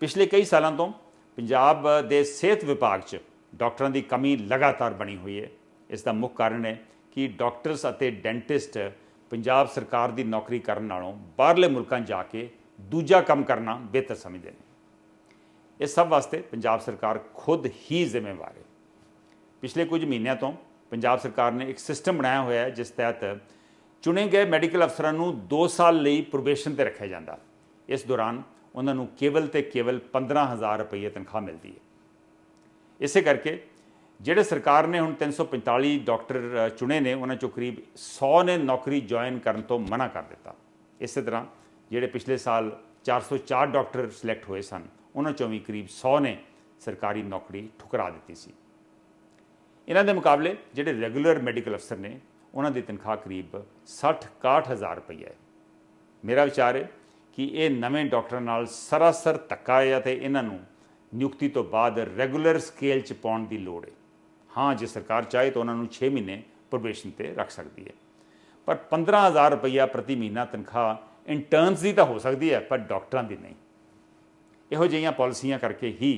ਪਿਛਲੇ ਕਈ ਸਾਲਾਂ ਤੋਂ ਪੰਜਾਬ ਦੇ ਸਿਹਤ ਵਿਭਾਗ 'ਚ ਡਾਕਟਰਾਂ ਦੀ ਕਮੀ ਲਗਾਤਾਰ ਬਣੀ ਹੋਈ ਹੈ। ਇਸ ਦਾ ਮੁੱਖ ਕਾਰਨ ਹੈ ਕਿ ਡਾਕਟਰਸ ਅਤੇ ਡੈਂਟਿਸਟ ਪੰਜਾਬ ਸਰਕਾਰ ਦੀ ਨੌਕਰੀ ਕਰਨ ਨਾਲੋਂ ਬਾਹਰਲੇ ਮੁਲਕਾਂ ਜਾ ਕੇ ਦੂਜਾ ਕੰਮ ਕਰਨਾ ਬਿਹਤਰ ਸਮਝਦੇ ਨੇ। ਇਸ ਸਭ ਵਾਸਤੇ ਪੰਜਾਬ ਸਰਕਾਰ ਖੁਦ ਹੀ ਜ਼ਿੰਮੇਵਾਰ ਹੈ। ਪਿਛਲੇ ਕੁਝ ਮਹੀਨਿਆਂ ਤੋਂ ਪੰਜਾਬ ਸਰਕਾਰ ਨੇ ਇੱਕ ਸਿਸਟਮ ਬਣਾਇਆ ਹੋਇਆ ਹੈ, ਜਿਸ ਤਹਿਤ ਚੁਣੇ ਗਏ ਮੈਡੀਕਲ ਅਫਸਰਾਂ ਨੂੰ 2 ਸਾਲ ਲਈ ਪ੍ਰੋਬੇਸ਼ਨ ਤੇ ਰੱਖਿਆ ਜਾਂਦਾ। ਇਸ ਦੌਰਾਨ ਉਹਨਾਂ ਨੂੰ ਕੇਵਲ ਤੇ ਕੇਵਲ 15000 ਰੁਪਏ ਤਨਖਾਹ ਮਿਲਦੀ ਹੈ। ਇਸੇ ਕਰਕੇ ਜਿਹੜੇ ਸਰਕਾਰ ਨੇ ਹੁਣ 345 ਡਾਕਟਰ ਚੁਣੇ ਨੇ, ਉਹਨਾਂ ਚੋਂ ਕਰੀਬ 100 ਨੇ ਨੌਕਰੀ ਜੁਆਇਨ ਕਰਨ ਤੋਂ ਮਨਾ ਕਰ ਦਿੱਤਾ। ਇਸੇ ਤਰ੍ਹਾਂ ਜਿਹੜੇ ਪਿਛਲੇ ਸਾਲ 404 ਡਾਕਟਰ ਸਿਲੈਕਟ ਹੋਏ ਸਨ, ਉਹਨਾਂ ਚੋਂ ਵੀ ਕਰੀਬ 100 ਨੇ ਸਰਕਾਰੀ ਨੌਕਰੀ ਠੁਕਰਾ ਦਿੱਤੀ ਸੀ। ਇਹਨਾਂ ਦੇ ਮੁਕਾਬਲੇ ਜਿਹੜੇ ਰੈਗੂਲਰ ਮੈਡੀਕਲ ਅਫਸਰ ਨੇ, ਉਹਨਾਂ ਦੀ ਤਨਖਾਹ ਕਰੀਬ 60-61000 ਰੁਪਏ ਹੈ। ਮੇਰਾ ਵਿਚਾਰ ਹੈ ਕਿ ਇਹ ਨਵੇਂ ਡਾਕਟਰਾਂ ਨਾਲ ਸਰਾਸਰ ਧੱਕਾ ਹੈ ਅਤੇ ਇਹਨਾਂ ਨੂੰ ਨਿਯੁਕਤੀ ਤੋਂ ਬਾਅਦ ਰੈਗੂਲਰ ਸਕੇਲ 'ਚ ਪਾਉਣ ਦੀ ਲੋੜ ਹੈ। ਹਾਂ, ਜੇ ਸਰਕਾਰ ਚਾਹੇ ਤਾਂ ਉਹਨਾਂ ਨੂੰ 6 ਮਹੀਨੇ ਪ੍ਰੋਬੇਸ਼ਨ ਤੇ ਰੱਖ ਸਕਦੀ ਹੈ। ਪਰ 15000 ਰੁਪਇਆ ਪ੍ਰਤੀ ਮਹੀਨਾ ਤਨਖਾਹ ਇੰਟਰਨਸ ਦੀ ਤਾਂ ਹੋ ਸਕਦੀ ਹੈ, ਪਰ ਡਾਕਟਰਾਂ ਦੀ ਨਹੀਂ। ਇਹੋ ਜਿਹੀਆਂ ਪਾਲਿਸੀਆਂ ਕਰਕੇ ਹੀ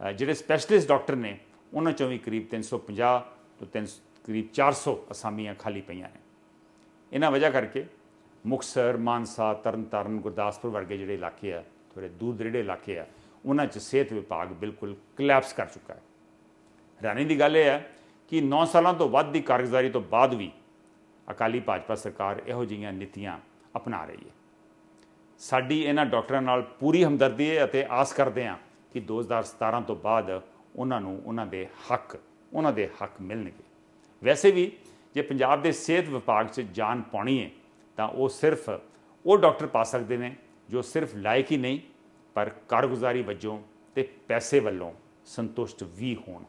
ਜਿਹੜੇ ਸਪੈਸ਼ਲਿਸਟ ਡਾਕਟਰ ਨੇ, ਉਹਨਾਂ ਚੋਂ ਵੀ ਕਰੀਬ 350 ਤੋਂ 3 ਕਰੀਬ 400 ਅਸਾਮੀਆਂ ਖਾਲੀ ਪਈਆਂ ਨੇ। ਇਹਨਾਂ ਵਜ੍ਹਾ ਕਰਕੇ ਮੁਕਸਰ, ਮਾਨਸਾ, ਤਰਨਤਾਰਨ, ਗੁਰਦਾਸਪੁਰ ਵਰਗੇ ਜਿਹੜੇ ਇਲਾਕੇ ਆ ਥੋੜੇ ਦੂਰ ਦਰੇੜੇ ਇਲਾਕੇ ਆ, ਉਹਨਾਂ 'ਚ ਸਿਹਤ ਵਿਭਾਗ ਬਿਲਕੁਲ ਕਲੈਪਸ ਕਰ ਚੁੱਕਾ ਹੈ। ਹੈਰਾਨੀ ਦੀ ਗੱਲ ਇਹ ਹੈ ਕਿ 9 ਸਾਲਾਂ ਤੋਂ ਵੱਧ ਦੀ ਕਾਰਗੁਜ਼ਾਰੀ ਤੋਂ ਬਾਅਦ ਵੀ ਅਕਾਲੀ ਭਾਜਪਾ ਸਰਕਾਰ ਇਹੋ ਜਿਹੀਆਂ ਨੀਤੀਆਂ ਅਪਣਾ ਰਹੀ ਹੈ। ਸਾਡੀ ਇਹਨਾਂ ਡਾਕਟਰਾਂ ਨਾਲ ਪੂਰੀ ਹਮਦਰਦੀ ਹੈ ਅਤੇ ਆਸ ਕਰਦੇ ਹਾਂ ਕਿ 2017 ਤੋਂ ਬਾਅਦ ਉਹਨਾਂ ਨੂੰ ਉਹਨਾਂ ਦੇ ਹੱਕ, ਉਹਨਾਂ ਦੇ ਹੱਕ ਮਿਲਣਗੇ। ਵੈਸੇ ਵੀ ਜੇ ਪੰਜਾਬ ਦੇ ਸਿਹਤ ਵਿਭਾਗ 'ਚ ਜਾਨ ਪਾਉਣੀ ਹੈ ਤਾਂ ਉਹ ਸਿਰਫ ਉਹ ਡਾਕਟਰ ਪਾ ਸਕਦੇ ਨੇ ਜੋ ਸਿਰਫ ਲਾਇਕ ਹੀ ਨਹੀਂ, ਪਰ ਕਾਰਗੁਜ਼ਾਰੀ ਵਜੋਂ ਤੇ ਪੈਸੇ ਵੱਲੋਂ ਸੰਤੁਸ਼ਟ ਵੀ ਹੋਣ।